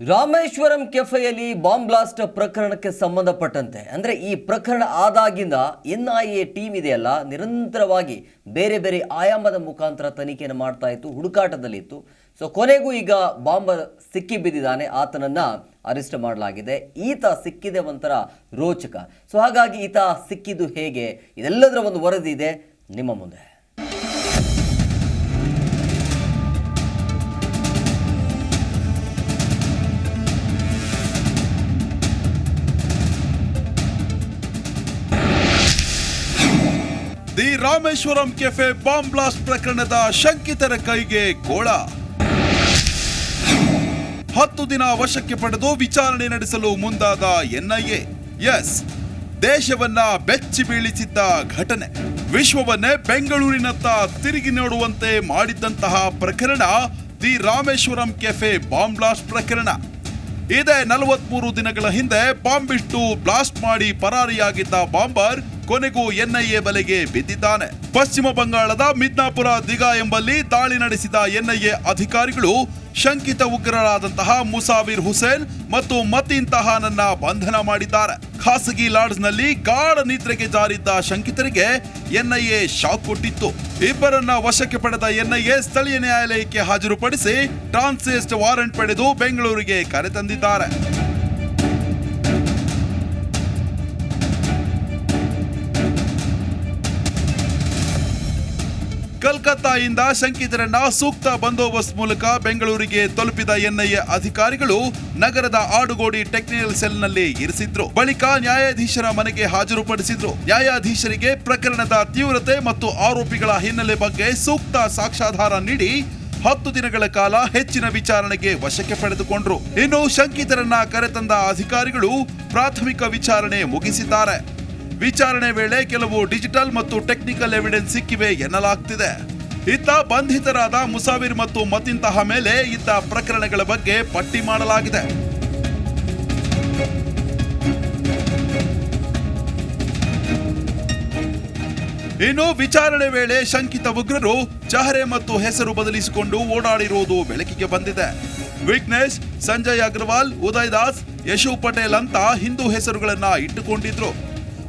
Rameswaram ಕೆಫೆಯಲ್ಲಿ bomb blast ಪ್ರಕರಣಕ್ಕೆ ಸಂಬಂಧಪಟ್ಟಂತೆ, ಅಂದರೆ ಈ ಪ್ರಕರಣ ಆದಾಗಿಂದ ಎನ್ ಐ ಎ ಟೀಮ್ ಇದೆಯಲ್ಲ, ನಿರಂತರವಾಗಿ ಬೇರೆ ಬೇರೆ ಆಯಾಮದ ಮುಖಾಂತರ ತನಿಖೆಯನ್ನು ಮಾಡ್ತಾ ಇತ್ತು, ಹುಡುಕಾಟದಲ್ಲಿತ್ತು. ಸೊ ಕೊನೆಗೂ ಈಗ ಬಾಂಬ್ ಸಿಕ್ಕಿ ಬಿದ್ದಿದ್ದಾನೆ, ಆತನನ್ನ ಅರೆಸ್ಟ್ ಮಾಡಲಾಗಿದೆ. ಈತ ಸಿಕ್ಕಿದೆ ಒಂಥರ ರೋಚಕ. ಸೊ ಹಾಗಾಗಿ ಈತ ಸಿಕ್ಕಿದ್ದು ಹೇಗೆ? ಇದೆಲ್ಲದರ ಒಂದು ವರದಿ ಇದೆ, ನಿಮ್ಮ ಮುಂದೆ. The Rameshwaram cafe bomb blast ಪ್ರಕರಣದ ಶಂಕಿತರ ಕೈಗೆ ಗೋಳ. ಹತ್ತು ದಿನ ವಶಕ್ಕೆ ಪಡೆದು ವಿಚಾರಣೆ ನಡೆಸಲು ಮುಂದಾದ ಎನ್ಐಎ. ಎಸ್. ದೇಶವನ್ನ ಬೆಚ್ಚಿ ಬೀಳಿಸಿದ್ದ ಘಟನೆ. ವಿಶ್ವವನ್ನೇ ಬೆಂಗಳೂರಿನತ್ತ ತಿರುಗಿ ನೋಡುವಂತೆ ಮಾಡಿದ್ದಂತಹ ಪ್ರಕರಣ the Rameshwaram cafe bomb blast ಪ್ರಕರಣ. ಇದೇ ನಲವತ್ಮೂರು ದಿನಗಳ ಹಿಂದೆ ಬಾಂಬ್ ಇಟ್ಟು ಬ್ಲಾಸ್ಟ್ ಮಾಡಿ ಪರಾರಿಯಾಗಿದ್ದ ಬಾಂಬರ್ ಕೊನೆಗೂ ಎನ್ಐಎ ಬಲೆಗೆ ಬಿದ್ದಿದ್ದಾನೆ. ಪಶ್ಚಿಮ ಬಂಗಾಳದ ಮಿದ್ನಾಪುರ ದಿಗಾ ಎಂಬಲ್ಲಿ ದಾಳಿ ನಡೆಸಿದ ಎನ್ಐಎ ಅಧಿಕಾರಿಗಳು ಶಂಕಿತ ಉಗ್ರರಾದಂತಹ ಮುಸಾವಿರ್ ಹುಸೇನ್ ಮತ್ತು ಮತೀನ್ ತಹಾನನ್ನ ಬಂಧನ ಮಾಡಿದ್ದಾರೆ. ಖಾಸಗಿ ಲಾಡ್ಜ್ನಲ್ಲಿ ಗಾಢ ನಿದ್ರೆಗೆ ಜಾರಿದ್ದ ಶಂಕಿತರಿಗೆ ಎನ್ಐಎ ಶಾಕ್ ಕೊಟ್ಟಿತ್ತು. ಇಬ್ಬರನ್ನ ವಶಕ್ಕೆ ಪಡೆದ ಎನ್ಐಎ ಸ್ಥಳೀಯ ನ್ಯಾಯಾಲಯಕ್ಕೆ ಹಾಜರುಪಡಿಸಿ ಟ್ರಾನ್ಸಿಸ್ಟ್ ವಾರೆಂಟ್ ಪಡೆದು ಬೆಂಗಳೂರಿಗೆ ಕರೆತಂದಿದ್ದಾರೆ ಕಲ್ಕತ್ತಾಯಿಂದ ಶಂಕಿತರನ್ನ ಸೂಕ್ತ ಬಂದೋಬಸ್ತ್ ಮೂಲಕ ಬೆಂಗಳೂರಿಗೆ ತಲುಪಿದ ಎನ್ಐಎ ಅಧಿಕಾರಿಗಳು ನಗರದ ಆಡುಗೋಡಿ ಟೆಕ್ನಿಕಲ್ ಸೆಲ್ನಲ್ಲಿ ಇರಿಸಿದ್ರು. ಬಳಿಕ ನ್ಯಾಯಾಧೀಶರ ಮನೆಗೆ ಹಾಜರುಪಡಿಸಿದ್ರು. ನ್ಯಾಯಾಧೀಶರಿಗೆ ಪ್ರಕರಣದ ತೀವ್ರತೆ ಮತ್ತು ಆರೋಪಿಗಳ ಹಿನ್ನೆಲೆ ಬಗ್ಗೆ ಸೂಕ್ತ ಸಾಕ್ಷ್ಯಾಧಾರ ನೀಡಿ ಹತ್ತು ದಿನಗಳ ಕಾಲ ಹೆಚ್ಚಿನ ವಿಚಾರಣೆಗೆ ವಶಕ್ಕೆ ಪಡೆದುಕೊಂಡ್ರು. ಇನ್ನು ಶಂಕಿತರನ್ನ ಕರೆತಂದ ಅಧಿಕಾರಿಗಳು ಪ್ರಾಥಮಿಕ ವಿಚಾರಣೆ ಮುಗಿಸಿದ್ದಾರೆ. ವಿಚಾರಣೆ ವೇಳೆ ಕೆಲವು ಡಿಜಿಟಲ್ ಮತ್ತು ಟೆಕ್ನಿಕಲ್ ಎವಿಡೆನ್ಸ್ ಸಿಕ್ಕಿವೆ ಎನ್ನಲಾಗ್ತಿದೆ. ಇತ್ತ ಬಂಧಿತರಾದ ಮುಸಾವಿರ್ ಮತ್ತು ಮತ್ತಿಂತಹ ಮೇಲೆ ಇದ್ದ ಪ್ರಕರಣಗಳ ಬಗ್ಗೆ ಪಟ್ಟಿ ಮಾಡಲಾಗಿದೆ. ಇನ್ನು ವಿಚಾರಣೆ ವೇಳೆ ಶಂಕಿತ ಉಗ್ರರು ಚಹರೆ ಮತ್ತು ಹೆಸರು ಬದಲಿಸಿಕೊಂಡು ಓಡಾಡಿರುವುದು ಬೆಳಕಿಗೆ ಬಂದಿದೆ. ವಿಘ್ನೇಶ್, ಸಂಜಯ್ ಅಗ್ರವಾಲ್, ಉದಯ್ ದಾಸ್, ಯಶು ಪಟೇಲ್ ಅಂತ ಹಿಂದೂ ಹೆಸರುಗಳನ್ನ ಇಟ್ಟುಕೊಂಡಿದ್ರು.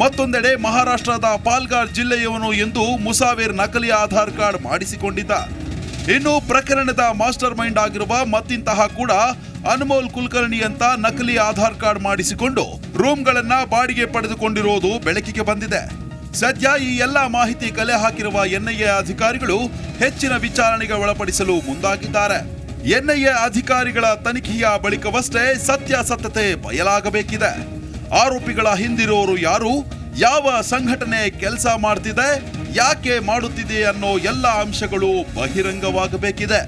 ಮತ್ತೊಂದೆಡೆ ಮಹಾರಾಷ್ಟ್ರದ ಪಾಲ್ಗಾರ್ ಜಿಲ್ಲೆಯವನು ಎಂದು ಮುಸಾವೇರ್ ನಕಲಿ ಆಧಾರ್ ಕಾರ್ಡ್ ಮಾಡಿಸಿಕೊಂಡಿದ್ದ. ಇನ್ನು ಪ್ರಕರಣದ ಮಾಸ್ಟರ್ ಮೈಂಡ್ ಆಗಿರುವ ಮತ್ತಿಂತಹ ಕೂಡ ಅನ್ಮೋಲ್ ಕುಲಕರ್ಣಿ ಅಂತ ನಕಲಿ ಆಧಾರ್ ಕಾರ್ಡ್ ಮಾಡಿಸಿಕೊಂಡು ರೂಮ್ಗಳನ್ನ ಬಾಡಿಗೆ ಪಡೆದುಕೊಂಡಿರುವುದು ಬೆಳಕಿಗೆ ಬಂದಿದೆ. ಸದ್ಯ ಈ ಎಲ್ಲ ಮಾಹಿತಿ ಕಲೆ ಹಾಕಿರುವ ಎನ್ಐಎ ಅಧಿಕಾರಿಗಳು ಹೆಚ್ಚಿನ ವಿಚಾರಣೆಗೆ ಒಳಪಡಿಸಲು ಮುಂದಾಗಿದ್ದಾರೆ. ಎನ್ಐಎ ಅಧಿಕಾರಿಗಳ ತನಿಖೆಯ ಬಳಿಕವಷ್ಟೇ ಸತ್ಯಾಸತ್ಯತೆ ಬಯಲಾಗಬೇಕಿದೆ. ಆರೋಪಿಗಳ ಹಿಂದಿರೋರು ಯಾರು? ಯಾವ ಸಂಘಟನೆ ಕೆಲಸ ಮಾಡ್ತಿದೆ? ಯಾಕೆ ಮಾಡುತ್ತಿದೆ ಅನ್ನೋ ಎಲ್ಲ ಅಂಶಗಳು ಬಹಿರಂಗವಾಗಬೇಕಿದೆ.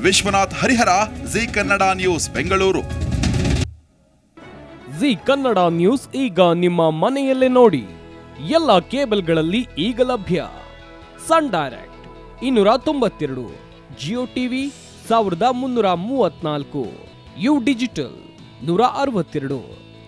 Vishwanath Harihara, Zee Kannada news, Bengaluru. Zee Kannada news ಈಗ ನಿಮ್ಮ ಮನೆಯಲ್ಲೇ ನೋಡಿ. ಎಲ್ಲ ಕೇಬಲ್ಗಳಲ್ಲಿ ಈಗ ಲಭ್ಯ. ಸನ್ ಡೈರೆಕ್ಟ್, ಇನ್ನೂರ ತೊಂಬತ್ತೆರಡು, ಜಿಯೋ ಟಿವಿ, ಸಾವಿರದ ಮುನ್ನೂರ ಮೂವತ್ನಾಲ್ಕು ಯು ಡಿಜಿಟಲ್, ನೂರ ಅರವತ್ತೆರಡು.